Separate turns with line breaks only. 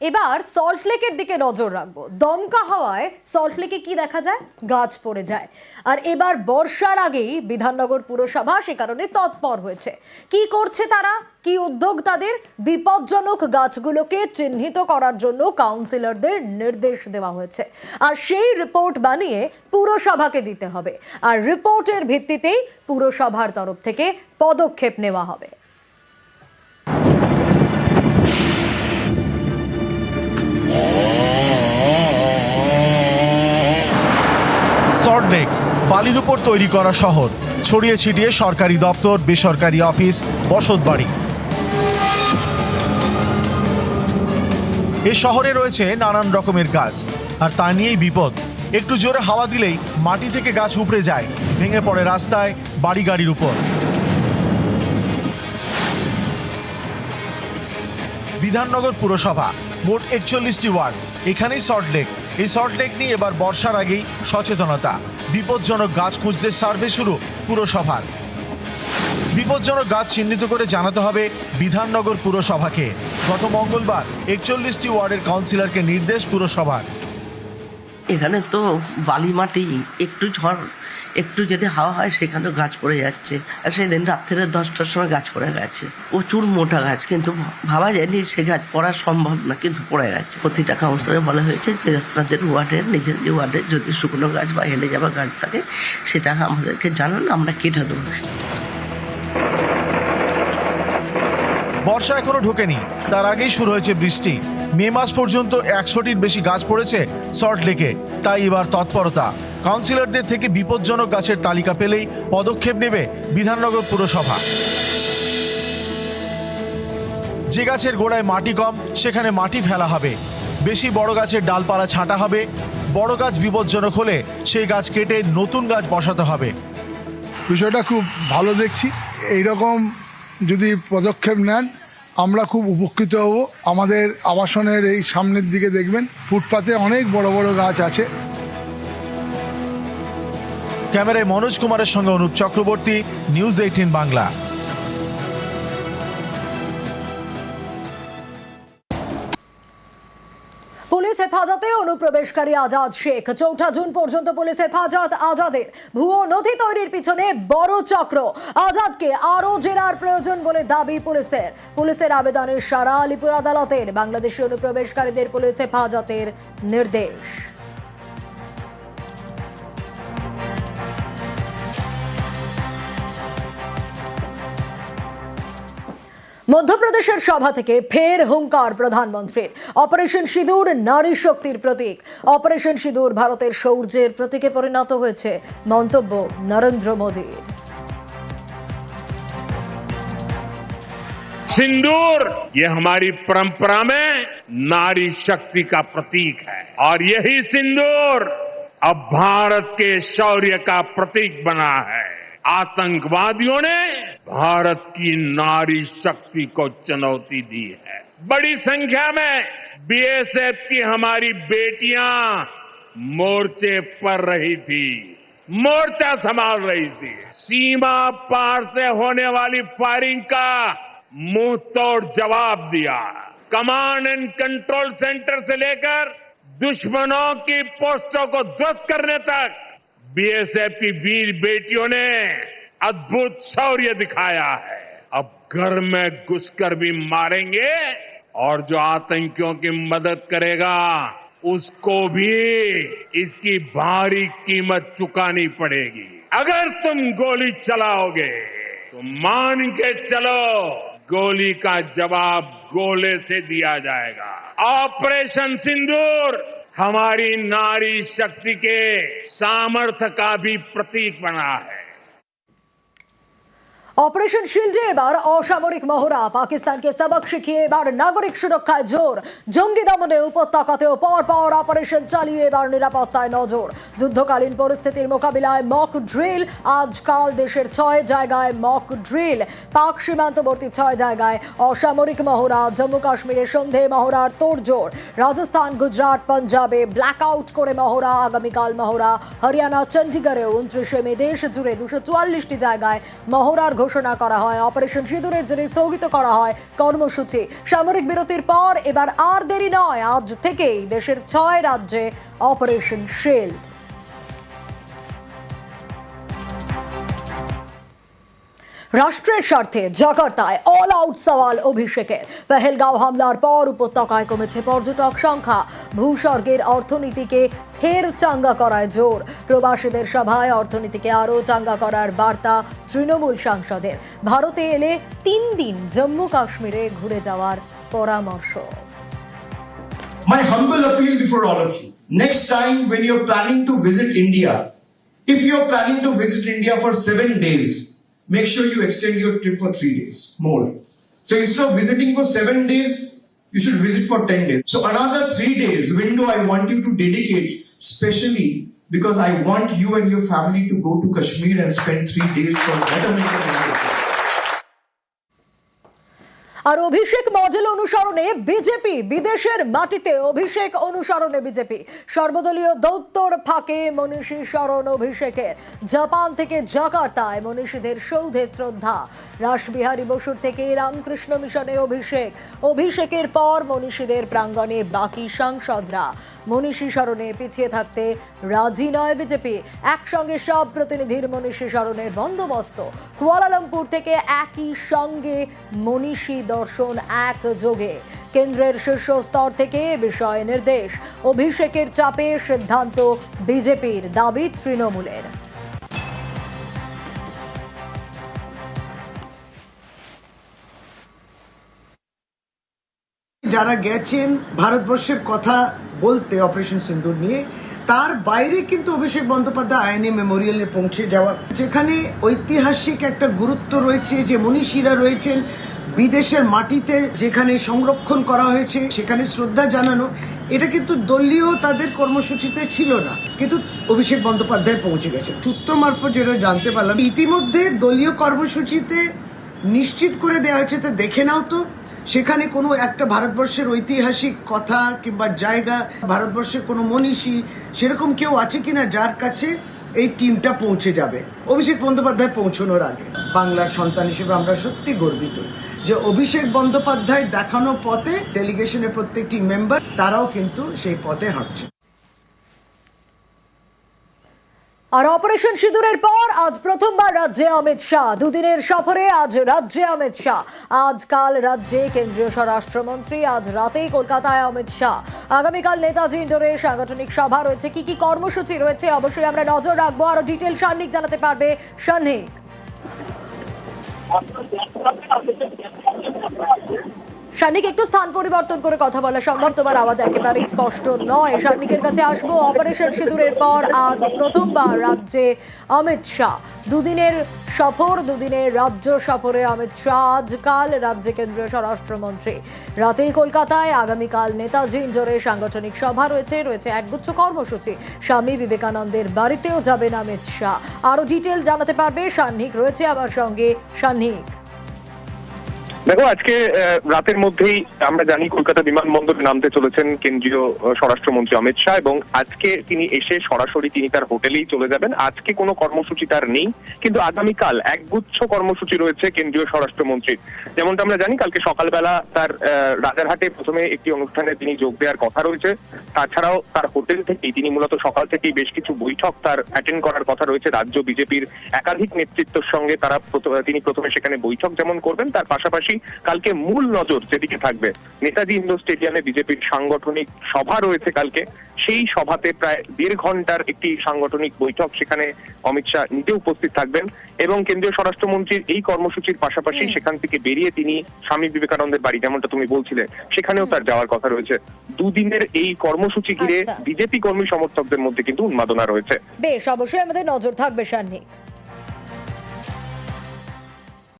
এবার সল্টলেকের দিকে নজর রাখব। দমকা হাওয়ায় সল্টলেকে কি দেখা যায়? গাছ পড়ে যায়। আর এবার বর্ষার আগেই বিধাননগর পুরসভা সে কারণে তৎপর হয়েছে। কি করছে তারা? কি উদ্যোগ তাদের? বিপজ্জনক গাছগুলোকে চিহ্নিত করার জন্য কাউন্সিলরদের নির্দেশ দেওয়া হয়েছে। আর সেই রিপোর্ট বানিয়ে পুরসভাকে দিতে হবে। আর রিপোর্টের ভিত্তিতেই পুরসভার তরফ থেকে পদক্ষেপ নেওয়া হবে।
সল্টলেক, বালির উপর তৈরি করা শহর। ছড়িয়ে ছিটিয়ে সরকারি দপ্তর, বেসরকারি অফিস বসতবাড়ি এ শহরে রয়েছে নানান রকমের গাছ, আর তা নিয়েই বিপদ। একটু জোরে হাওয়া দিলেই মাটি থেকে গাছ উপড়ে যায়, ভেঙে পড়ে রাস্তায় বাড়ি গাড়ির উপর। বিধাননগর পুরসভা, মোট একচল্লিশটি ওয়ার্ড, এখানেই সল্টলেক। এই সল্টলেক নিয়ে এবার বর্ষার আগেই সচেতনতা। বিপজ্জনক গাছ খুঁজতে সার্ভে শুরু পুরসভার। বিপজ্জনক গাছ চিহ্নিত করে জানাতে হবে বিধাননগর পুরসভাকে। গত মঙ্গলবার একচল্লিশটি ওয়ার্ডের কাউন্সিলরকে নির্দেশ পুরসভার।
এখানে তো বালি মাটি একটু ঝড় একটু যদি হাওয়া হয়, সেখানেও গাছ পড়ে যাচ্ছে। আর সেই দিন রাত্রে দশটার সময় গাছ পড়ে গেছে। প্রচুর মোটা গাছ, কিন্তু ভাবা যায়নি সে গাছ পড়া সম্ভব না, কিন্তু পড়ে গেছে। প্রতিটা কাউন্সিলরে বলা হয়েছে যে, আপনাদের ওয়ার্ডের, নিজের যে ওয়ার্ডের যদি শুকনো গাছ বা হেলে যাওয়া গাছ থাকে, সেটা আমাদেরকে জানান, আমরা কেটে দেবো।
বর্ষা এখনও ঢোকেনি। তার আগেই শুরু হয়েছে বৃষ্টি। মে মাস পর্যন্ত একশোটির বেশি গাছ পড়েছে সল্ট লেকে। তাই এবার তৎপরতা। কাউন্সিলরদের থেকে বিপজ্জনক গাছের তালিকা পেলেই পদক্ষেপ নেবে বিধাননগর পুরসভা। যে গাছের গোড়ায় মাটি কম, সেখানে মাটি ফেলা হবে। বেশি বড় গাছের ডালপালা ছাঁটা হবে। বড় গাছ বিপজ্জনক হলে সেই গাছ কেটে নতুন গাছ বসাতে হবে।
বিষয়টা খুব ভালো দেখছি। এইরকম যদি পদক্ষেপ নেন, আমরা খুব উপকৃত হব। আমাদের আবাসনের এই সামনের দিকে দেখবেন, ফুটপাতে অনেক বড় বড় গাছ আছে।
ক্যামেরায় মনোজ কুমারের সঙ্গে Anup Chakraborty news eighteen Bangla.
Police হেফাজতে অনুপ্রবেশকারী আজাদ শেখ। চৌঠা জুন পর্যন্ত পুলিশ হেফাজত আজাদের ভুয়ো নথি তৈরির পিছনে বড় চক্র। আজাদকে আরও জেরার প্রয়োজন বলে দাবি পুলিশের। পুলিশের আবেদনের সারা আলিপুর আদালতের। বাংলাদেশি অনুপ্রবেশকারীদের পুলিশ হেফাজতের নির্দেশ। মধ্যপ্রদেশের সভা থেকে ফের হুঙ্কার প্রধানমন্ত্রীর অপারেশন সিঁদুর নারী শক্তির প্রতীক অপারেশন সিঁদুর ভারতের শৌর্যের প্রতীকে পরিণত হয়েছে মন্তব্য নরেন্দ্র মোদীর
सिंदूर ये हमारी परंपरा में नारी शक्ति का प्रतीक है और यही सिंदूर अब भारत के शौर्य का प्रतीक बना है आतंकवादियों ने भारत की नारी शक्ति को चुनौती दी है। बड़ी संख्या में बीएसएफ की हमारी बेटियाँ मोर्चे पर रही थी, मोर्चा संभाल रही थी। सीमा पार से होने वाली फायरिंग का मुँह तोड़ जवाब दिया। कमांड एंड कंट्रोल सेंटर से लेकर दुश्मनों की पोस्टों को ध्वस्त करने तक बीएसएफ की वीर बेटियों ने अद्भुत शौर्य दिखाया है। अब घर में घुसकर भी मारेंगे और जो आतंकियों की मदद करेगा, उसको भी इसकी भारी कीमत चुकानी पड़ेगी। अगर तुम गोली चलाओगे तो मान के चलो, गोली का जवाब गोले से दिया जाएगा। ऑपरेशन सिंदूर, हमारी नारी शक्ति के सामर्थ्य का भी प्रतीक बना है।
অপারেশন শিল্ডে এবার অসামরিক মহড়া। পাকিস্তানকে সবক শিখিয়ে এবার নাগরিক সুরক্ষায় জোর। জঙ্গি দমনে উপত্যকাতেও পর পর অপারেশন চালিয়ে এবার নিরাপত্তায় নজর। যুদ্ধকালীন পরিস্থিতির মোকাবিলায় মক ড্রিল আজকাল দেশের ছয় জায়গায় মক ড্রিল পাক সীমান্তবর্তী ছয় জায়গায় অসামরিক মহড়া, জম্মু কাশ্মীরে সন্ধে মহড়ার তোড়জোড়। রাজস্থান, গুজরাট, পাঞ্জাবে ব্ল্যাক আউট করে মহড়া। আগামীকাল মহড়া। হরিয়ানা, চণ্ডীগড়েও উনত্রিশে মে দেশ জুড়ে দুশো জায়গায় মহড়ার ঘোষণা করা হয়। অপারেশন সিঁদুরের জন্য স্থগিত করা হয় কর্মসূচি। সামরিক বিরতির পর এবার আর দেরি নয়। আজ থেকেই দেশের ছয় রাজ্যে অপারেশন শিল্ড রাষ্ট্রের স্বার্থে জাকার্তায় অল আউট সওয়াল অভিষেকের। পেহেলগাঁও হামলার পর উপত্যকায় কমেছে পর্যটক সংখ্যা। ভূস্বর্গের অর্থনীতিকে ফের চাঙ্গা করায় জোর। প্রবাসীদের সভায় অর্থনীতিকে আরও চাঙ্গা করার বার্তা তৃণমূল সাংসদের। ভারতে এলে তিন দিন জম্মু কাশ্মীরে ঘুরে যাওয়ার পরামর্শ।
My humble appeal before all of you. Next time when you're planning to visit India, if you're planning to visit India for seven days, make sure you extend your trip for three days more. So instead of visiting for seven days, you should visit for 10 days. So another three days window I want you to dedicate specially because I want you and your family to go to Kashmir and spend three days for India.
আর অভিষেক মজেল অনুসরণে BJP বিদেশের মাটিতে অভিষেক অনুসরণে BJP. সর্বদলীয় দৌত্তর ফাঁকে মনীষী স্মরণ অভিষেকের। Japan থেকে জাকার্তায় মনীষীদের সৌধে শ্রদ্ধা। রাসবিহারী বসুর থেকে রামকৃষ্ণ মিশনে অভিষেক। অভিষেকের পর মনীষীদের প্রাঙ্গণে বাকি সাংসদরা। মনীষী স্মরণে পিছিয়ে থাকতে রাজি নয় বিজেপি। একসঙ্গে সব প্রতিনিধির মনীষী স্মরণের বন্দোবস্ত। কুয়ালালামপুর থেকে একই সঙ্গে মনীষী দর্শন এক যোগে কেন্দ্রের শীর্ষ স্তর থেকে বিষয়ে নির্দেশ। অভিষেকের চাপে সিদ্ধান্ত বিজেপির দাবি তৃণমূলের।
যারা গেছেন, ভারতবর্ষের কথা বলতে অপারেশন সিন্দুর নিয়ে, তার বাইরে কিন্তু অভিষেক বন্দ্যোপাধ্যায় আইনি মেমোরিয়ালে পৌঁছে যাওয়া। যেখানে ঐতিহাসিক একটা গুরুত্ব রয়েছে যে মনীষীরা রয়েছেন বিদেশের মাটিতে যেখানে সংরক্ষণ করা হয়েছে, সেখানে শ্রদ্ধা জানানো। এটা কিন্তু দলীয় তাদের কর্মসূচিতে ছিল না। কিন্তু অভিষেক বন্দ্যোপাধ্যায় পৌঁছে গেছে সূত্র মারফত যেটা জানতে পারলাম, ইতিমধ্যে দলীয় কর্মসূচিতে নিশ্চিত করে দেওয়া হয়েছে, তো দেখে নাও তো। সেখানে কোনো একটা ভারতবর্ষের ঐতিহাসিক কথা কিংবা জায়গা, ভারতবর্ষের কোনো মনীষী, সেরকম কেউ আছে কিনা যার কাছে এই টিমটা পৌঁছে যাবে? অভিষেক বন্দ্যোপাধ্যায় পৌঁছানোর আগে। বাংলার সন্তান হিসেবে আমরা সত্যি গর্বিত যে অভিষেক বন্দ্যোপাধ্যায় দেখানো পথে ডেলিগেশনের প্রত্যেকটি মেম্বার তারাও কিন্তু সেই পথে হাঁটছে।
আর অপারেশন সিঁদুরের পর আজ প্রথমবার রাজ্যে অমিত শাহ। দুদিনের সফরে আজ রাজ্যে অমিত শাহ। আজ কাল রাজ্যে কেন্দ্রীয় স্বরাষ্ট্রমন্ত্রী আজ রাতেই কলকাতায় অমিত শাহ। আগামীকাল নেতাজি ইন্ডোরে সাংগঠনিক সভা রয়েছে। কি কি কর্মসূচি রয়েছে অবশ্যই আমরা নজর রাখব। আরও ডিটেল সান্নিক জানাতে পারবে সান্নিক। সান্নিক একটু স্থান পরিবর্তন করে কথা বলা সম্ভব। তোমার আওয়াজ একেবারেই স্পষ্ট নয়। সান্নিকের কাছে আসব। অপারেশন সিঁদুরের পর আজ প্রথমবার রাজ্যে অমিত শাহ। দুদিনের সফর, দুদিনের রাজ্য সফরে অমিত শাহ। আজকাল রাজ্যে কেন্দ্রীয় স্বরাষ্ট্রমন্ত্রী। রাতেই কলকাতায় আগামীকাল নেতাজি ইন্ডোরে সাংগঠনিক সভা রয়েছে। রয়েছে একগুচ্ছ কর্মসূচি। স্বামী বিবেকানন্দের বাড়িতেও যাবেন অমিত শাহ। আরও ডিটেল জানাতে পারবে সান্নিক রয়েছে আমার সঙ্গে সান্নিক
দেখো, আজকে রাতের মধ্যেই আমরা জানি কলকাতা বিমানবন্দরে নামতে চলেছেন কেন্দ্রীয় স্বরাষ্ট্রমন্ত্রী অমিত শাহ এবং আজকে তিনি এসে সরাসরি তিনি তার হোটেলেই চলে যাবেন। আজকে কোনো কর্মসূচি তার নেই, কিন্তু আগামীকাল একগুচ্ছ কর্মসূচি রয়েছে কেন্দ্রীয় স্বরাষ্ট্রমন্ত্রীর। যেমনটা আমরা জানি, কালকে সকালবেলা তার রাজারহাটে প্রথমে একটি অনুষ্ঠানে তিনি যোগ দেওয়ার কথা রয়েছে। তাছাড়াও তার হোটেল থেকেই, তিনি মূলত সকাল থেকেই বেশ কিছু বৈঠক তার অ্যাটেন্ড করার কথা রয়েছে রাজ্য বিজেপির একাধিক নেতৃত্বের সঙ্গে তারা তিনি প্রথমে সেখানে বৈঠক যেমন করবেন, তার পাশাপাশি কালকে মূল নজর যেদিকে থাকবে নেতাজি ইন্ডোর স্টেডিয়ামে বিজেপির সাংগঠনিক সভা রয়েছে কালকে। সেই সভাতে প্রায় দেড় ঘণ্টার একটি সাংগঠনিক বৈঠক সেখানে অমিত শাহ নিজে উপস্থিত থাকবেন এবং কেন্দ্রীয় স্বরাষ্ট্রমন্ত্রীর এই কর্মসূচির পাশাপাশি সেখান থেকে বেরিয়ে তিনি স্বামী বিবেকানন্দের বাড়ি যেমনটা তুমি বলছিলে সেখানেও তার যাওয়ার কথা রয়েছে। দুদিনের এই কর্মসূচি ঘিরে
আচ্ছা।
বিজেপি কর্মী সমর্থকদের মধ্যে কিন্তু উন্মাদনা রয়েছে।
বেশ অবশ্যই আমাদের নজর থাকবে সান্নিক।